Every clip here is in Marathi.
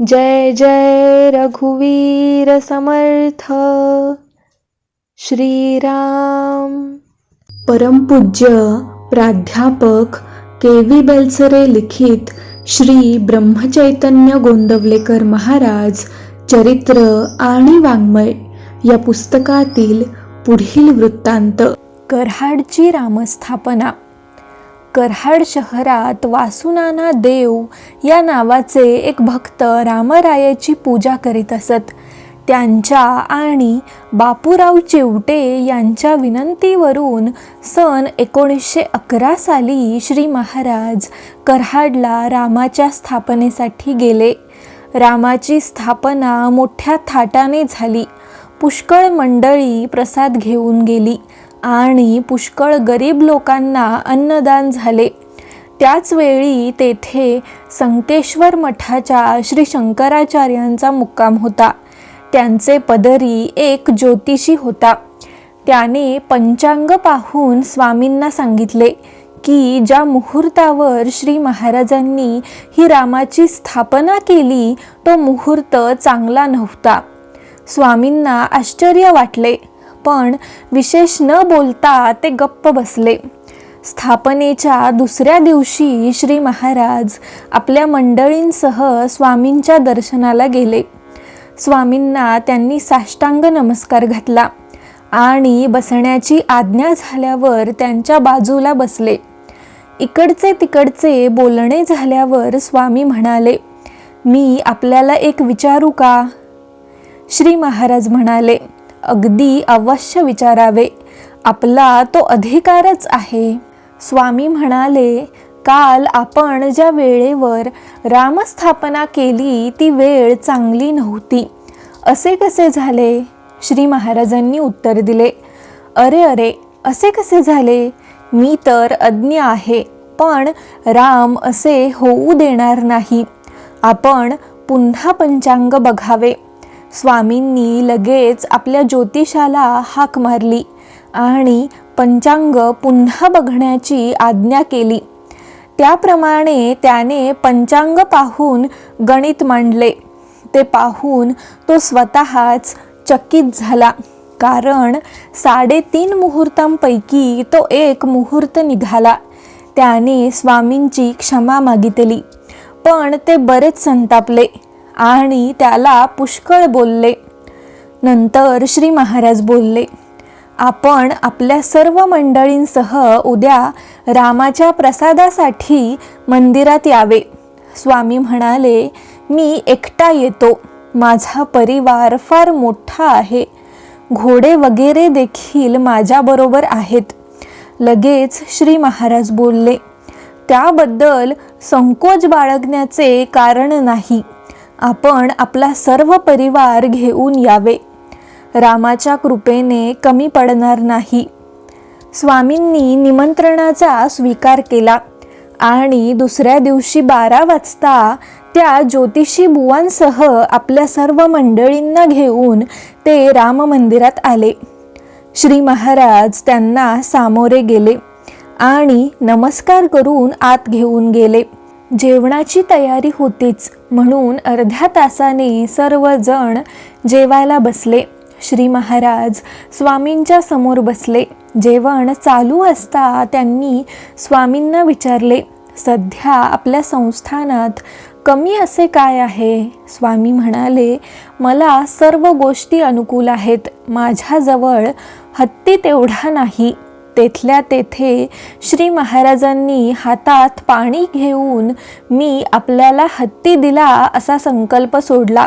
जय जय रघुवीर समर्थ। श्रीराम। परमपूज्य प्राध्यापक के व्ही बेलसरे लिखित श्री ब्रह्मचैतन्य गोंदवलेकर महाराज चरित्र आणि वाङ्मय या पुस्तकातील पुढील वृत्तांत. कराडची रामस्थापना. कराड शहरात वासुनाना देव या नावाचे एक भक्त रामरायाची पूजा करीत असत. त्यांच्या आणि बापूराव चिवटे यांच्या विनंतीवरून सन एकोणीसशे अकरा साली श्री महाराज कराडला रामाच्या स्थापनेसाठी गेले. रामाची स्थापना मोठ्या थाटाने झाली. पुष्कळ मंडळी प्रसाद घेऊन गेली. आणि पुष्कळ गरीब लोकांना अन्नदान झाले. त्याचवेळी तेथे संकेश्वर मठाच्या श्री शंकराचार्यांचा मुक्काम होता. त्यांचे पदरी एक ज्योतिषी होता. त्याने पंचांग पाहून स्वामींना सांगितले की ज्या मुहूर्तावर श्री महाराजांनी ही रामाची स्थापना केली तो मुहूर्त चांगला नव्हता. स्वामींना आश्चर्य वाटले. पण विशेष न बोलता ते गप्प बसले. स्थापनेच्या दुसऱ्या दिवशी श्री महाराज आपल्या मंडळींसह स्वामींच्या दर्शनाला गेले. स्वामींना त्यांनी साष्टांग नमस्कार घातला आणि बसण्याची आज्ञा झाल्यावर त्यांच्या बाजूला बसले. इकडचे तिकडचे बोलणे झाल्यावर स्वामी म्हणाले मी आपल्याला एक विचारू का? श्री महाराज म्हणाले अगदी अवश्य विचारावे. आपला तो अधिकारच आहे. स्वामी म्हणाले काल आपण ज्या वेळेवर रामस्थापना केली ती वेळ चांगली नव्हती. असे कसे झाले? श्री महाराजांनी उत्तर दिले अरे अरे असे कसे झाले? मी तर अज्ञ आहे पण राम असे होऊ देणार नाही. आपण पुन्हा पंचांग बघावे. स्वामींनी लगेच आपल्या ज्योतिषाला हाक मारली आणि पंचांग पुन्हा बघण्याची आज्ञा केली. त्याप्रमाणे त्याने पंचांग पाहून गणित मांडले. ते पाहून तो स्वतःच चकित झाला. कारण साडेतीन मुहूर्तांपैकी तो एक मुहूर्त निघाला. त्याने स्वामींची क्षमा मागितली. पण ते बरेच संतापले. आणि त्याला पुष्कळ बोलले. नंतर श्री महाराज बोलले आपण आपल्या सर्व मंडळींसह उद्या रामाच्या प्रसादासाठी मंदिरात यावे. स्वामी म्हणाले मी एकटा येतो. माझा परिवार फार मोठा आहे. घोडे वगैरे देखील माझ्याबरोबर आहेत. लगेच श्री महाराज बोलले त्याबद्दल संकोच बाळगण्याचे कारण नाही. आपण आपला सर्व परिवार घेऊन यावे. रामाच्या कृपेने कमी पडणार नाही. स्वामींनी निमंत्रणाचा स्वीकार केला आणि दुसऱ्या दिवशी बारा वाजता त्या ज्योतिषी बुवांसह आपल्या सर्व मंडळींना घेऊन ते राम मंदिरात आले. श्री महाराज त्यांना सामोरे गेले आणि नमस्कार करून आत घेऊन गेले. जेवणाची तयारी होतीच म्हणून अर्ध्या तासाने सर्वजण जेवायला बसले. श्री महाराज स्वामींच्या समोर बसले. जेवण चालू असता त्यांनी स्वामींना विचारले सध्या आपल्या संस्थानात कमी असे काय आहे? स्वामी म्हणाले मला सर्व गोष्टी अनुकूल आहेत. माझ्याजवळ हत्ती तेवढा नाही. तेथल्या तेथे श्री महाराजांनी हातात पाणी घेऊन मी आपल्याला हत्ती दिला असा संकल्प सोडला.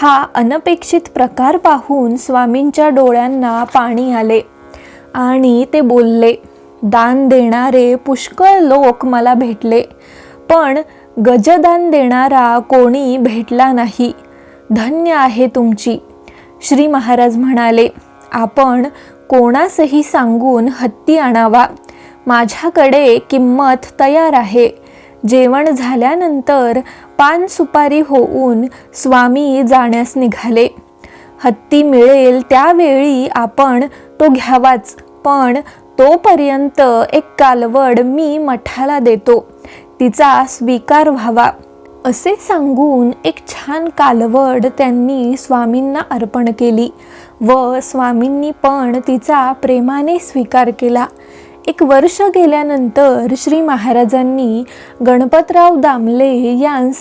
हा अनपेक्षित प्रकार पाहून स्वामींच्या डोळ्यांना पाणी आले आणि ते बोलले दान देणारे पुष्कळ लोक मला भेटले पण गजदान देणारा कोणी भेटला नाही. धन्य आहे तुमची. श्री महाराज म्हणाले आपण कोणासही सांगून हत्ती आणावा. माझ्याकडे किंमत तयार आहे. जेवण झाल्यानंतर पान सुपारी होऊन स्वामी जाण्यास निघाले. हत्ती मिळेल त्यावेळी आपण तो घ्यावाच पण तोपर्यंत एक कालवड मी मठाला देतो. तिचा स्वीकार व्हावा. असे सांगून एक छान कालवड त्यांनी स्वामींना अर्पण केली. व स्वामींनी पण तिचा प्रेमाने स्वीकार केला. एक वर्ष गेल्यानंतर श्री महाराजांनी गणपतराव दामले यांस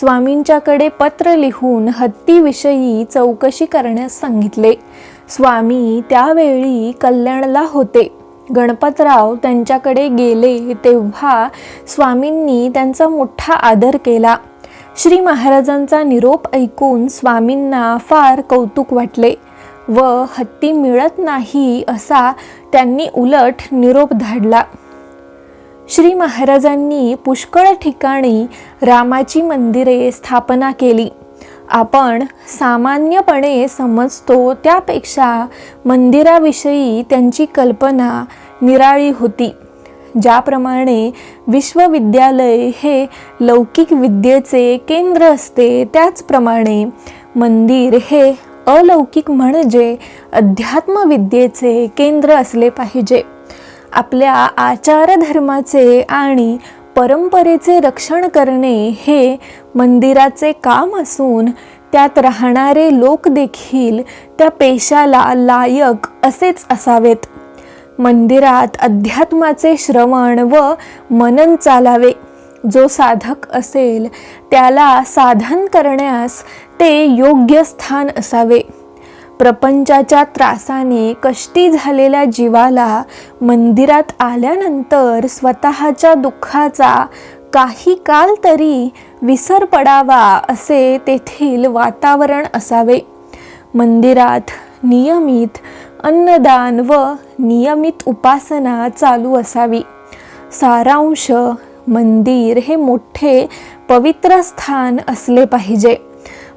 स्वामींच्याकडे पत्र लिहून हत्तीविषयी चौकशी करण्यास सांगितले. स्वामी त्यावेळी कल्याणला होते. गणपतराव त्यांच्याकडे गेले तेव्हा स्वामींनी त्यांचा मोठा आदर केला. श्री महाराजांचा निरोप ऐकून स्वामींना फार कौतुक वाटले. व हत्ती मिळत नाही असा त्यांनी उलट निरोप धाडला. श्री महाराजांनी पुष्कळ ठिकाणी रामाची मंदिरे स्थापना केली. आपण सामान्यपणे समजतो त्यापेक्षा मंदिराविषयी त्यांची कल्पना निराळी होती. ज्याप्रमाणे विश्वविद्यालय हे लौकिक विद्येचे केंद्र असते त्याचप्रमाणे मंदिर हे अलौकिक म्हणजे अध्यात्मविद्येचे केंद्र असले पाहिजे. आपल्या आचारधर्माचे आणि परंपरेचे रक्षण करणे हे मंदिराचे काम असून त्यात राहणारे लोक देखील त्या पेशाला लायक असेच असावेत. मंदिरात अध्यात्माचे श्रवण व मनन चालावे. जो साधक असेल त्याला साधन करण्यास ते योग्य स्थान असावे. प्रपंचाच्या त्रासाने कष्टी झालेल्या जीवाला मंदिरात आल्यानंतर स्वतःच्या दुःखाचा काही काल तरी विसर पडावा असे तेथील वातावरण असावे. मंदिरात नियमित अन्नदान व नियमित उपासना चालू असावी. सारांश मंदिर हे मोठे पवित्र स्थान असले पाहिजे.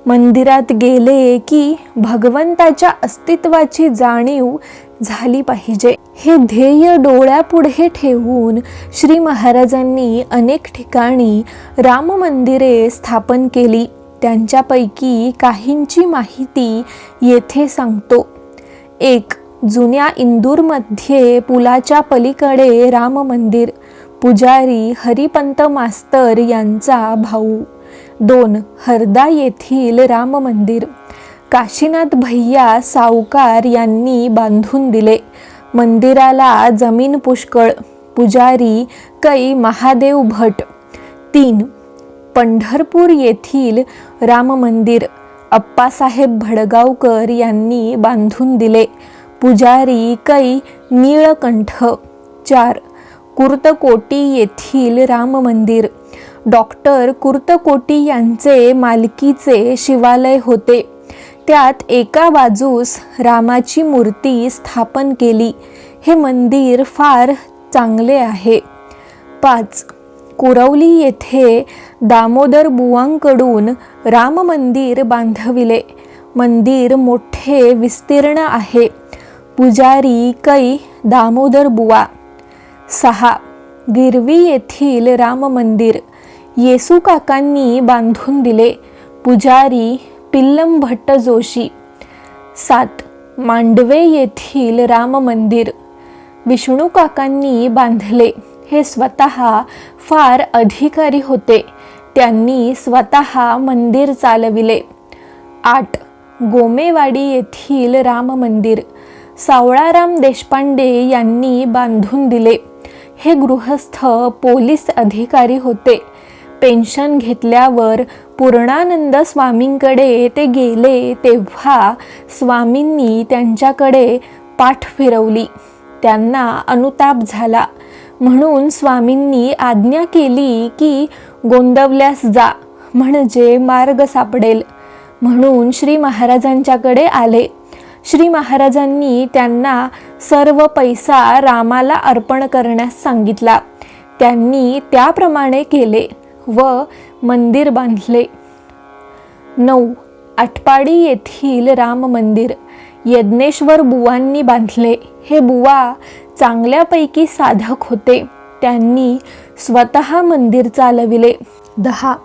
मंदिरात गेले की भगवंताच्या अस्तित्वाची जाणीव झाली पाहिजे. हे ध्येय डोळ्यापुढे ठेवून श्री महाराजांनी अनेक ठिकाणी राम मंदिरे स्थापन केली. त्यांच्यापैकी काहींची माहिती येथे सांगतो. एक जुन्या इंदूरमध्ये पुलाच्या पलीकडे राम मंदिर. पुजारी हरिपंत मास्तर यांचा भाऊ. दोन हरदा येथील राम मंदिर. काशीनाथ भैया सावकार यांनी बांधून दिले. मंदिराला जमीन पुष्कळ पुजारी कै महादेव भट. तीन पंढरपूर येथील राम मंदिर. अप्पासाहेब भडगावकर यांनी बांधून दिले. पुजारी कै नीळकंठ. चार कुर्तकोटी येथील राम मंदिर. डॉक्टर कुर्तकोटी यांचे मालकीचे शिवालय होते. त्यात एका बाजूस रामाची मूर्ती स्थापन केली. हे मंदिर फार चांगले आहे. पाच. कुरवली येथे दामोदर बुवांकडून राम मंदिर बांधविले. मंदिर मोठे विस्तीर्ण आहे. पुजारी कै दामोदर बुवा. सहा. गिरवी येथील राम मंदिर. येसू काकांनी बांधून दिले. पुजारी पिल्लम भट्ट जोशी. सात. मांडवे येथील राम मंदिर. विष्णू काकांनी बांधले. हे स्वतः फार अधिकारी होते. त्यांनी स्वतः मंदिर चालविले. आठ. गोमेवाडी येथील राम मंदिर. सावळाराम देशपांडे यांनी बांधून दिले. हे गृहस्थ पोलीस अधिकारी होते. पेन्शन घेतल्यावर पूर्णानंद स्वामींकडे ते गेले तेव्हा स्वामींनी त्यांच्याकडे पाठ फिरवली. त्यांना अनुताप झाला. म्हणून स्वामींनी आज्ञा केली की गोंदवल्यास जा म्हणजे मार्ग सापडेल. म्हणून श्री महाराजांच्याकडे आले. श्री महाराजांनी त्यांना सर्व पैसा रामाला अर्पण करण्यास सांगितला. त्यांनी त्याप्रमाणे केले. व मंदिर बांधले. नऊ. आटपाडी येथील राम मंदिर यज्ञेश्वर बुवांनी बांधले. हे बुवा चांगल्यापैकी साधक होते. त्यांनी स्वतः मंदिर चालविले. दहा.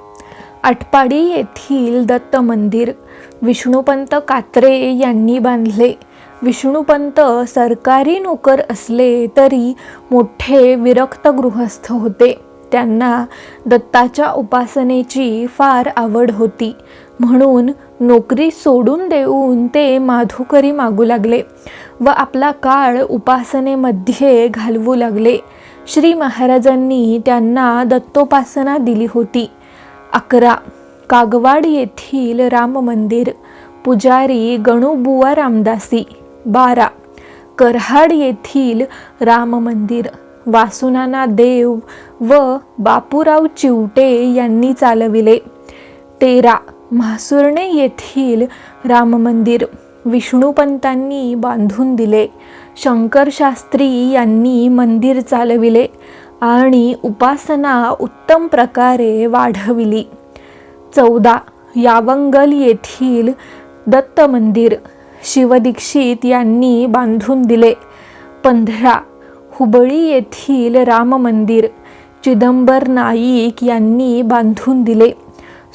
आटपाडी येथील दत्त मंदिर विष्णुपंत कात्रे यांनी बांधले. विष्णुपंत सरकारी नोकर असले तरी मोठे विरक्त गृहस्थ होते. त्यांना दत्ताच्या उपासनेची फार आवड होती. म्हणून नोकरी सोडून देऊन ते माधुकरी मागू लागले व आपला काळ उपासनेमध्ये घालवू लागले. श्री महाराजांनी त्यांना दत्तोपासना दिली होती. अकरा कागवाड येथील राम मंदिर पुजारी गणुबुवा रामदासी. बारा करहाड येथील राम मंदिर. वासुनाना देव व बापूराव चिवटे यांनी चालविले. तेरा म्हासुर्णे येथील राम मंदिर विष्णुपंतांनी बांधून दिले. शंकरशास्त्री यांनी मंदिर चालविले आणि उपासना उत्तम प्रकारे वाढविली. चौदा यावंगल येथील दत्त मंदिर शिवदीक्षित यांनी बांधून दिले. पंधरा हुबळी येथील राम मंदिर चिदंबर नाईक यांनी बांधून दिले.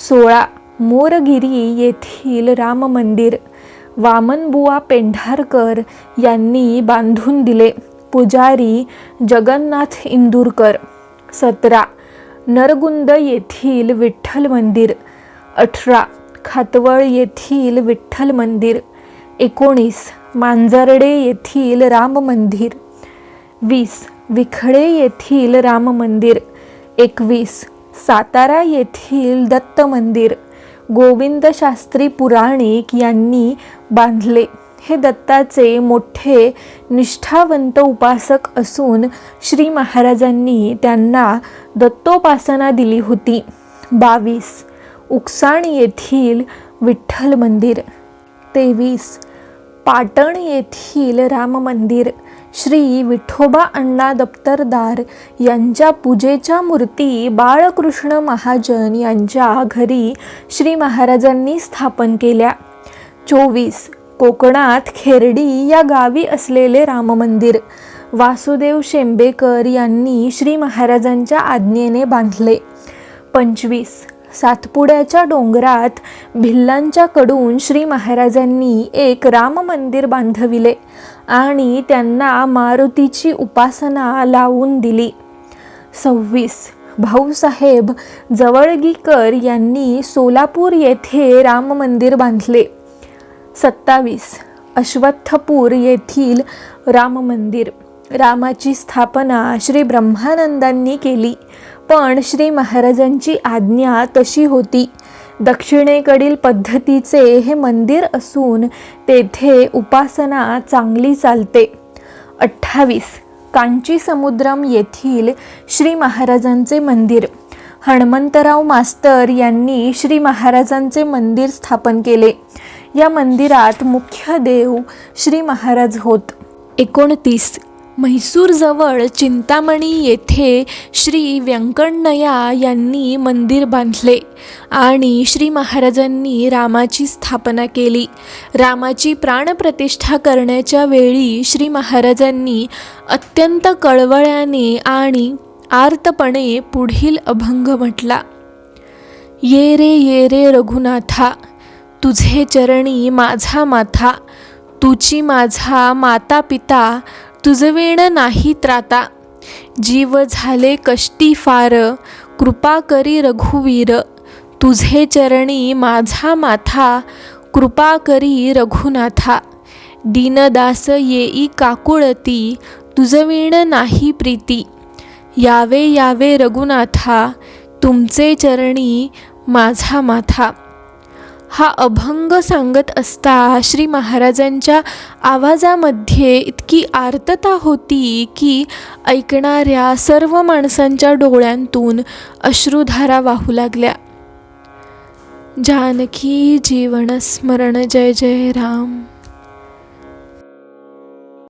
सोळा मोरगिरी येथील राम मंदिर वामनबुवा पेंढारकर यांनी बांधून दिले. पुजारी जगन्नाथ इंदूरकर. सतरा नरगुंद येथील विठ्ठल मंदिर. अठरा खातवळ येथील विठ्ठल मंदिर. एकोणीस मांजर्डे येथील राम मंदिर. वीस विखळे येथील राम मंदिर एकवीस सातारा येथील दत्त मंदिर गोविंद शास्त्री पुराणिक यांनी बांधले. हे दत्ताचे मोठे निष्ठावंत उपासक असून श्री महाराजांनी त्यांना दत्तोपासना दिली होती. बावीस उकसाण येथील विठ्ठल मंदिर तेवीस पाटण येथील राम मंदिर श्री विठोबा अण्णा दप्तरदार यांच्या पूजेच्या मूर्ती बाळकृष्ण महाजन यांच्या घरी श्री महाराजांनी स्थापन केल्या. चोवीस कोकणात खेरडी या गावी असलेले राम मंदिर वासुदेव शेंबेकर यांनी श्री महाराजांच्या आज्ञेने बांधले. पंचवीस सातपुड्याच्या डोंगरात भिल्लांच्याकडून श्री महाराजांनी एक राम मंदिर बांधविले. आणि त्यांना मारुतीची उपासना लावून दिली. सव्वीस. भाऊसाहेब जवळगीकर यांनी सोलापूर येथे राम मंदिर बांधले. सत्तावीस. अश्वत्थपूर येथील राम मंदिर. रामाची स्थापना श्री ब्रह्मानंदांनी केली. पण श्री महाराजांची आज्ञा तशी होती. दक्षिणेकडील पद्धतीचे हे मंदिर असून तेथे उपासना चांगली चालते. अठ्ठावीस. कांची समुद्रम येथील श्री महाराजांचे मंदिर. हणमंतराव मास्तर यांनी श्री महाराजांचे मंदिर स्थापन केले. या मंदिरात मुख्य देव श्री महाराज होत. एकोणतीस. म्हैसूरजवळ चिंतामणी येथे श्री व्यंकण्णया यांनी मंदिर बांधले आणि श्री महाराजांनी रामाची स्थापना केली. रामाची प्राणप्रतिष्ठा करण्याच्या वेळी श्री महाराजांनी अत्यंत कळवळ्याने आणि आर्तपणे पुढील अभंग म्हटला. ये रे ये रे रघुनाथा तुझे चरणी माझा माथा तुची माझा माता पिता तुझवेण नाही त्राता. जीव झाले कष्टी फार. कृपा करी रघुवीर. तुझे चरणी माझा माथा. कृपा करी रघुनाथा. दीनदास येई काकुळती. तुझवेण नाही प्रीती. यावे यावे रघुनाथा. तुमचे चरणी माझा माथा. हा अभंग सांगत असता श्री महाराजांच्या आवाजामध्ये इतकी आर्तता होती की ऐकणाऱ्या सर्व माणसांच्या डोळ्यांतून अश्रुधारा वाहू लागल्या. जानकी जीवनस्मरण जय जय राम.